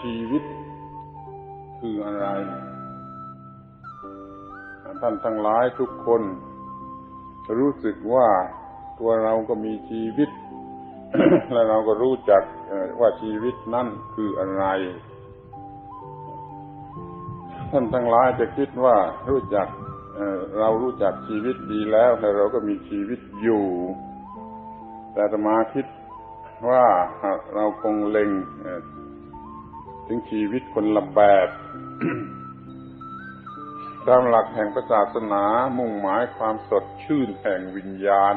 ชีวิตคืออะไร ท่านทั้งหลายทุกคน รู้สึกว่าตัวเราก็มีชีวิต และเราก็รู้จักว่าชีวิตนั่นคืออะไร ท่านทั้งหลายจะคิดว่ารู้จักเรารู้จักชีวิตดีแล้วแต่เราก็มีชีวิตอยู่ แต่ธรรมาคิดว่าเราคงเล็ง ถึงชีวิตคนละแบบตามหลักแห่งศาสนามุ่งหมายความสดชื่นแห่งวิญญาณ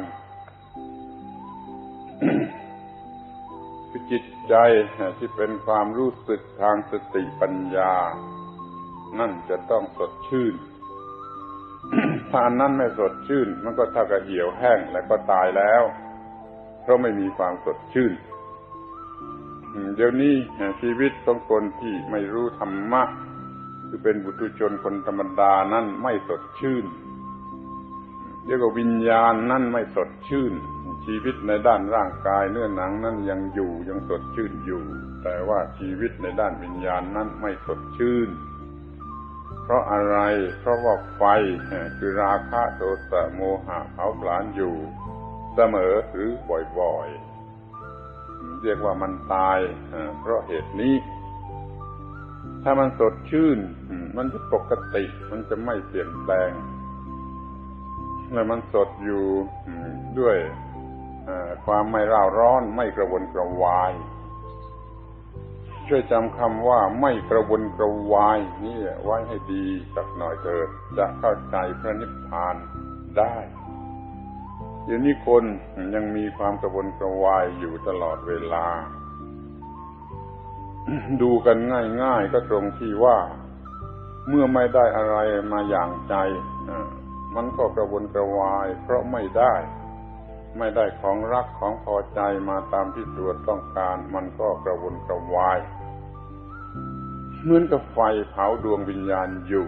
คือจิตใจที่เป็นความรู้สึกทางสติปัญญา นั่นจะต้องสดชื่น ถ้าอันนั้นไม่สดชื่น มันก็เท่ากับเหี่ยวแห้งและก็ตายแล้ว เพราะไม่มีความสดชื่น เดี๋ยวนี้ชีวิตของคนที่ไม่รู้ธรรมะคือเป็นบุตุชนคนธรรมดานั่นไม่สดชื่นเรียกว่าวิญญาณนั่นไม่สดชื่น ชีวิตในด้านร่างกายเนื้อหนังนั่นยังอยู่ยังสดชื่นอยู่ แต่ว่าชีวิตในด้านวิญญาณนั้นไม่สดชื่น เพราะอะไร เพราะว่าไฟคือราคะโทสะโมหะเผาผลาญอยู่ เสมอหรือบ่อยๆ เรียกว่ามันตายเพราะเหตุนี้ ถ้ามันสดชื่น มันจะปกติ มันจะไม่เปลี่ยนแปลง และมันสดอยู่ด้วยความไม่ร่าร้อน ไม่กระวนกระวาย ช่วยจำคำว่าไม่กระวนกระวายนี่ไว้ให้ดีสักหน่อยเถิดจะเข้าใจพระนิพพานได้ ดี๋ยวนี้คนยังมีความกระวนกระวายอยู่ตลอดเวลา ดูกันง่ายๆก็ตรงที่ว่า เมื่อไม่ได้อะไรมาอย่างใจมันก็กระวนกระวาย เพราะไม่ได้ ไม่ได้ของรักของพอใจมาตามที่ตัวต้องการ มันก็กระวนกระวาย เหมือนกับไฟเผาดวงวิญญาณอยู่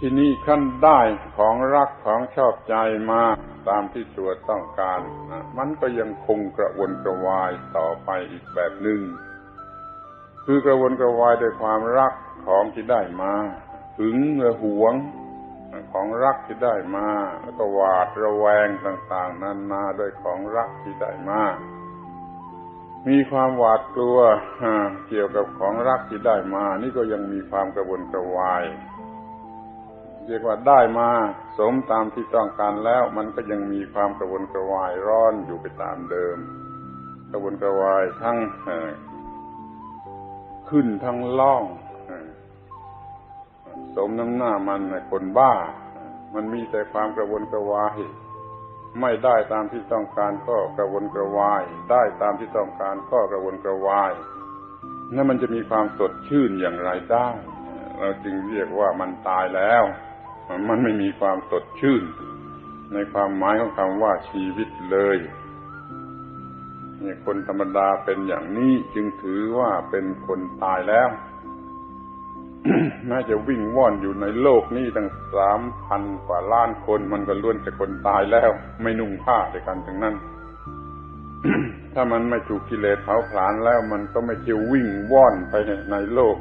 ที่นี่ขั้นได้ของรักของชอบใจมาตามที่ตัวต้องการนะมันก็ยังคงกระวนกระวายต่อไปอีกแบบหนึ่งคือกระวนกระวายด้วยความรักของที่ได้มาหึงเมื่อหวงของรักที่ได้มา แล้วก็หวาดระแวงต่างๆนานาด้วยของรักที่ได้มา มีความหวาดกลัวเกี่ยวกับของรักที่ได้มา นี่ก็ยังมีความกระวนกระวาย เรียกว่าได้มาสมตามที่ต้องการแล้ว มันก็ยังมีความกระวนกระวายร้อนอยู่ไปตามเดิม กระวนกระวายทั้งขึ้นทั้งล่องสมน้ำหน้ามันคนบ้า มันมีแต่ความกระวนกระวายไม่ได้ตามที่ต้องการก็กระวนกระวาย ได้ตามที่ต้องการก็กระวนกระวายนั่นมันจะมีความสดชื่นอย่างไรได้ เราจึงเรียกว่ามันตายแล้ว มันไม่มีความสดชื่น ในความหมายของคำว่าชีวิตเลยเนี่ยคนธรรมดาเป็นอย่างนี้จึงถือว่าเป็นคนตายแล้ว น่าจะวิ่งว่อนอยู่ในโลกนี้ตั้งสามพันกว่าล้านคนมันก็ล้วนแต่คนตายแล้ว ไม่นุ่งผ้าด้วยกันทั้งนั้น ถ้ามันไม่ถูกกิเลสเผาผลาญแล้ว มันก็ไม่จะวิ่งว่อนไปในโลก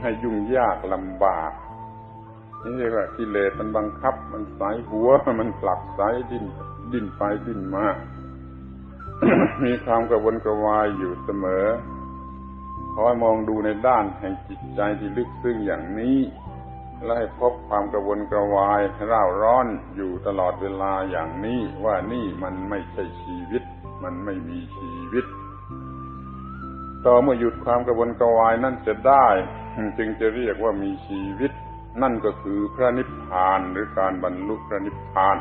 ให้ยุ่งยากลำบาก นี่เรียกว่ากิเลสมันบังคับ มันสายหัว มันผลักสายดิ้นดิ้นไปดิ้นมา มีความกระวนกระวายอยู่เสมอขอให้มองดูในด้านแห่งจิตใจที่ลึกซึ้งอย่างนี้ และให้พบความกระวนกระวายร่าร้อนอยู่ตลอดเวลาอย่างนี้ว่านี่มันไม่ใช่ชีวิต มันไม่มีชีวิต ต่อเมื่อหยุดความกระวนกระวายนั่นจะได้ จึงจะเรียกว่ามีชีวิต นั่นก็คือพระนิพพานหรือการบรรลุพระนิพพาน